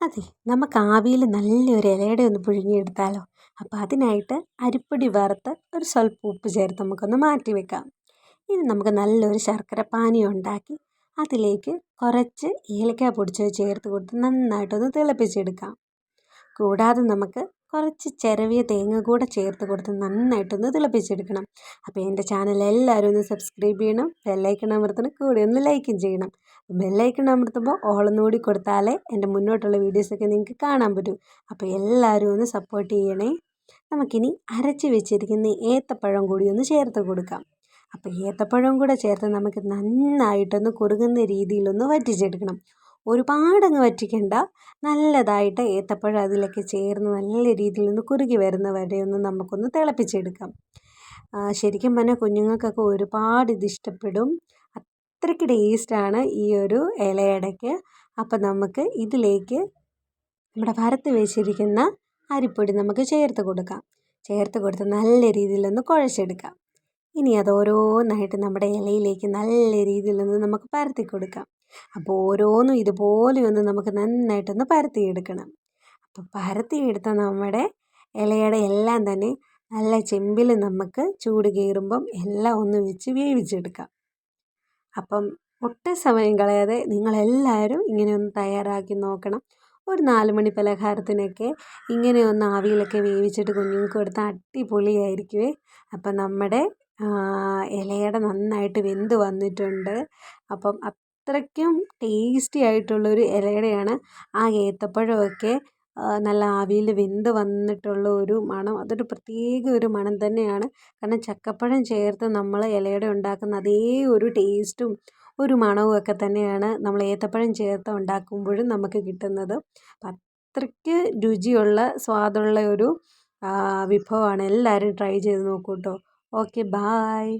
അതെ നമുക്ക് ആവിയിൽ നല്ലൊരു ഇലയുടെ ഒന്ന് പുഴുങ്ങിയെടുത്താലോ. അപ്പോൾ അതിനായിട്ട് അരിപ്പൊടി വറുത്ത് ഒരു സ്വല്പം ഉപ്പ് ചേർത്ത് നമുക്കൊന്ന് മാറ്റി വെക്കാം. ഇനി നമുക്ക് നല്ലൊരു ശർക്കര പാനീയം ഉണ്ടാക്കി അതിലേക്ക് കുറച്ച് ഏലക്ക പൊടിച്ചത് ചേർത്ത് കൊടുത്ത് നന്നായിട്ടൊന്ന് തിളപ്പിച്ചെടുക്കാം. കൂടാതെ നമുക്ക് കുറച്ച് ചിരവിയ തേങ്ങ കൂടെ ചേർത്ത് കൊടുത്ത് നന്നായിട്ടൊന്ന് തിളപ്പിച്ചെടുക്കണം. അപ്പോൾ എന്റെ ചാനൽ എല്ലാവരും ഒന്ന് സബ്സ്ക്രൈബ് ചെയ്യണം ബെല്ലൈക്കൺ അമർത്തണം കൂടെ ഒന്ന് ലൈക്കും ചെയ്യണം. ബെല്ലൈക്കൺ അമർത്തുമ്പോൾ ഓളൊന്നും കൂടി കൊടുത്താലേ എന്റെ മുന്നോട്ടുള്ള വീഡിയോസൊക്കെ നിങ്ങൾക്ക് കാണാൻ പറ്റും. അപ്പോൾ എല്ലാവരും ഒന്ന് സപ്പോർട്ട് ചെയ്യണേ. നമുക്കിനി അരച്ച് വെച്ചിരിക്കുന്ന ഏത്തപ്പഴം കൂടി ഒന്ന് ചേർത്ത് കൊടുക്കാം. അപ്പോൾ ഏത്തപ്പഴം കൂടെ ചേർത്ത് നമുക്ക് നന്നായിട്ടൊന്ന് കുറുകുന്ന രീതിയിലൊന്ന് വറ്റിച്ചെടുക്കണം. ഒരുപാടങ്ങ് വറ്റിക്കണ്ട. നല്ലതായിട്ട് ഏത്തപ്പഴം അതിലേക്ക് ചേർന്ന് നല്ല രീതിയിൽ ഒന്ന് കുറുകി വരുന്ന വരെ ഒന്ന് നമുക്കൊന്ന് തിളപ്പിച്ചെടുക്കാം. ശരിക്കും പറഞ്ഞാൽ കുഞ്ഞുങ്ങൾക്കൊക്കെ ഒരുപാട് ഇത് ഇഷ്ടപ്പെടും. അത്രയ്ക്ക് ടേസ്റ്റാണ് ഈ ഒരു ഇലയടയ്ക്ക്. അപ്പം നമുക്ക് ഇതിലേക്ക് നമ്മുടെ വരത്ത് വെച്ചിരിക്കുന്ന അരിപ്പൊടി നമുക്ക് ചേർത്ത് കൊടുക്കാം. ചേർത്ത് കൊടുത്ത് നല്ല രീതിയിലൊന്ന് കുഴച്ചെടുക്കാം. ഇനി അത് ഓരോന്നായിട്ട് നമ്മുടെ ഇലയിലേക്ക് നല്ല രീതിയിലൊന്ന് നമുക്ക് പരത്തി കൊടുക്കാം. അപ്പോൾ ഓരോന്നും ഇതുപോലെ ഒന്ന് നമുക്ക് നന്നായിട്ടൊന്ന് പരത്തിയെടുക്കണം. അപ്പോൾ പരത്തിയെടുത്ത നമ്മുടെ ഇലയുടെ എല്ലാം തന്നെ നല്ല ചെമ്പിൽ നമുക്ക് ചൂട് കയറുമ്പം എല്ലാം ഒന്ന് വെച്ച് വേവിച്ചെടുക്കാം. അപ്പം ഒട്ടും സമയം കളയാതെ നിങ്ങളെല്ലാവരും ഇങ്ങനെ ഒന്ന് തയ്യാറാക്കി നോക്കണം. ഒരു നാല് മണി പലഹാരത്തിനൊക്കെ ഇങ്ങനെ ഒന്ന് ആവിയിലൊക്കെ വേവിച്ചിട്ട് കുഞ്ഞുങ്ങൾക്ക് കൊടുത്താൽ അടിപൊളിയായിരിക്കുമേ അപ്പം നമ്മുടെ ഇലയുടെ നന്നായിട്ട് വെന്ത് വന്നിട്ടുണ്ട്. അപ്പം അത്രയ്ക്കും ടേസ്റ്റി ആയിട്ടുള്ള ഒരു ഇലയുടെയാണ് ആ ഏത്തപ്പഴമൊക്കെ നല്ല ആവിയിൽ വെന്ത് വന്നിട്ടുള്ള ഒരു മണം. അതൊരു പ്രത്യേക ഒരു മണം തന്നെയാണ്. കാരണം ചക്കപ്പഴം ചേർത്ത് നമ്മൾ ഇലയുടെ ഉണ്ടാക്കുന്ന അതേ ഒരു ടേസ്റ്റും ഒരു മണവും ഒക്കെ തന്നെയാണ് നമ്മൾ ഏത്തപ്പഴം ചേർത്ത് ഉണ്ടാക്കുമ്പോഴും നമുക്ക് കിട്ടുന്നത്. അത്രയ്ക്ക് രുചിയുള്ള സ്വാദുള്ള ഒരു വിഭവമാണ്. എല്ലാവരും ട്രൈ ചെയ്ത് നോക്കൂ കേട്ടോ ഓക്കെ ബായ്